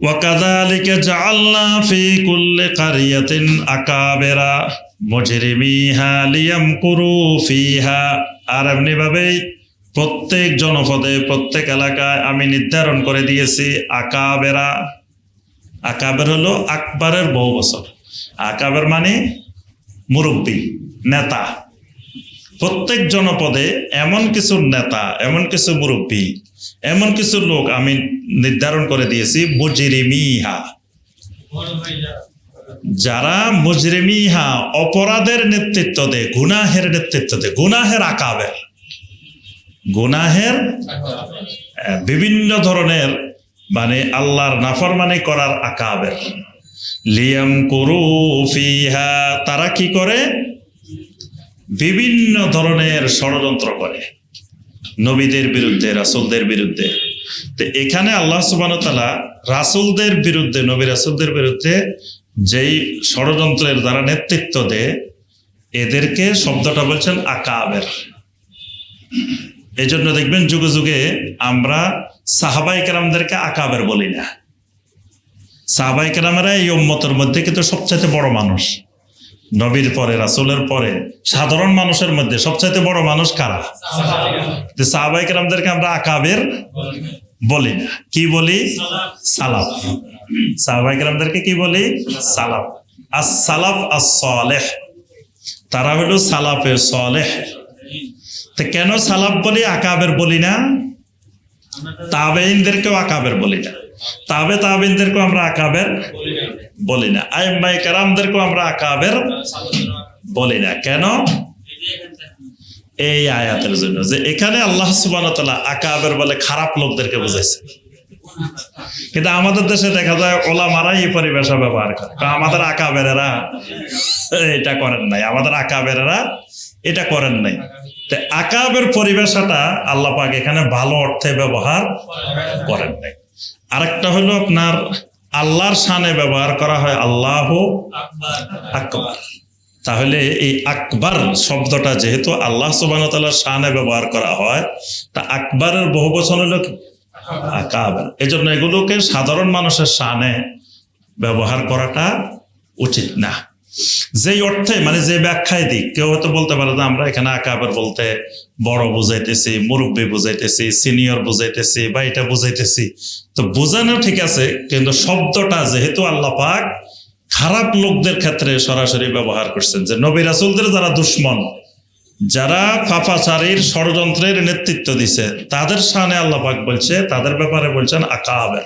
وكذلك جعلنا في كل قرية أكابر مجرميها ليمكروا فيها আর এমনি ভাবেই প্রত্যেক জনপদে প্রত্যেক এলাকায় আমি নির্ধারণ করে দিয়েছি আকাবেরা আকাবের হলো আকবরের বহু বছর আকাবের মানে মুরব্বী নেতা প্রত্যেক জনপদে এমন কিছু নেতা, এমন কিছু মুরব্বী, এমন কিছু লোক আমি নির্ধারণ করে দিয়েছি, মুজরিমিহা। যারা মুজরিমিহা অপরাধের নেতৃত্ব দেয়, গুনাহের নেতৃত্ব দেয়, গুনাহের আকাবের। গুনাহের বিভিন্ন ধরনের মানে আল্লাহর নাফরমানি করার আকাবের। লিয়াম করু ফিহা, তারা কি করে? বিভিন্ন ধরনের ষড়যন্ত্র করে। নবীদের বিরুদ্ধে, রাসুলদের বিরুদ্ধে। তো এখানে আল্লাহ সুবান তালা রাসুলদের বিরুদ্ধে, নবী রাসুলদের বিরুদ্ধে যেই ষড়যন্ত্রের দ্বারা নেতৃত্ব দেয়, এদেরকে শব্দটা বলছেন আকাবের। এই জন্য দেখবেন যুগে যুগে আমরা সাহাবাই কেরামদেরকে আকাবের বলি না। সাহাবাই কেরামেরা এই উম্মতের মধ্যে কিন্তু সবচাইতে বড় মানুষ। নবীর পরে রাসুলের পরে সাধারণ মানুষের মধ্যে সবচাইতে বড় মানুষ কারা? সাহাবাই কেরামদেরকে আমরা আকাবের বলি না। কি বলি? সালাফ। সাহাবাই কেরামদেরকে কি বলি? সালাফ। আস সালাফ আস সালেহ তারা হলো সালাফে সলেহ। তো কেন সালাফ বলি আকাবের বলি না? তাবেইনদেরকেও আকাবের বলি না। তাবে তাবেইনদেরকেও আমরা আকাবের বলি না। আইম্মাই কারামদেরকেও আমরা আকাবের বলি না। কেন? এই আয়াতের জন্য যে এখানে আল্লাহ সুবান আকাবের বলে খারাপ লোকদেরকে বুঝাইছে। কিন্তু আমাদের দেশে দেখা যায় ওলা মারাই এই পরিবেশা ব্যবহার করে। আমাদের আকাবেরেরা এটা করেন নাই। আমাদের আকাবেরেরা এটা করেন নাই। আকাবের পরিবেশাটা আল্লাহ পাক এখানে ভালো অর্থে ব্যবহার করেন নাই। আরেকটা হলো আপনার আল্লাহর সানে ব্যবহার করা হয় আল্লাহ আকবর। তাহলে এই আকবর শব্দটা যেহেতু আল্লাহ সুবাহতাল্লাহ শানে ব্যবহার করা হয়, তা আকবরের বহু বছর হলো আকাবার এই জন্য এগুলোকে সাধারণ মানুষের শানে ব্যবহার করাটা উচিত না। যেই অর্থে মানে যে ব্যাখ্যায় দিক, কেউ হয়তো বলতে পারে যে আমরা এখানে আকাবের বলতে বড় বুঝাইতেছি, মুরব্বী বুঝাইতেছি, সিনিয়র বুঝাইতেছি বা এটা বুঝাইতেছি। তো বোঝানো ঠিক আছে, কিন্তু শব্দটা যেহেতু আল্লাহ পাক খারাপ লোকদের ক্ষেত্রে সরাসরি ব্যবহার করছেন, যে নবী রাসুলদের যারা দুশ্মন, যারা ফাফাচারীর ষড়যন্ত্রের নেতৃত্ব দিছে, তাদের সামনে আল্লাহ পাক বলছে, তাদের ব্যাপারে বলছেন আকাবের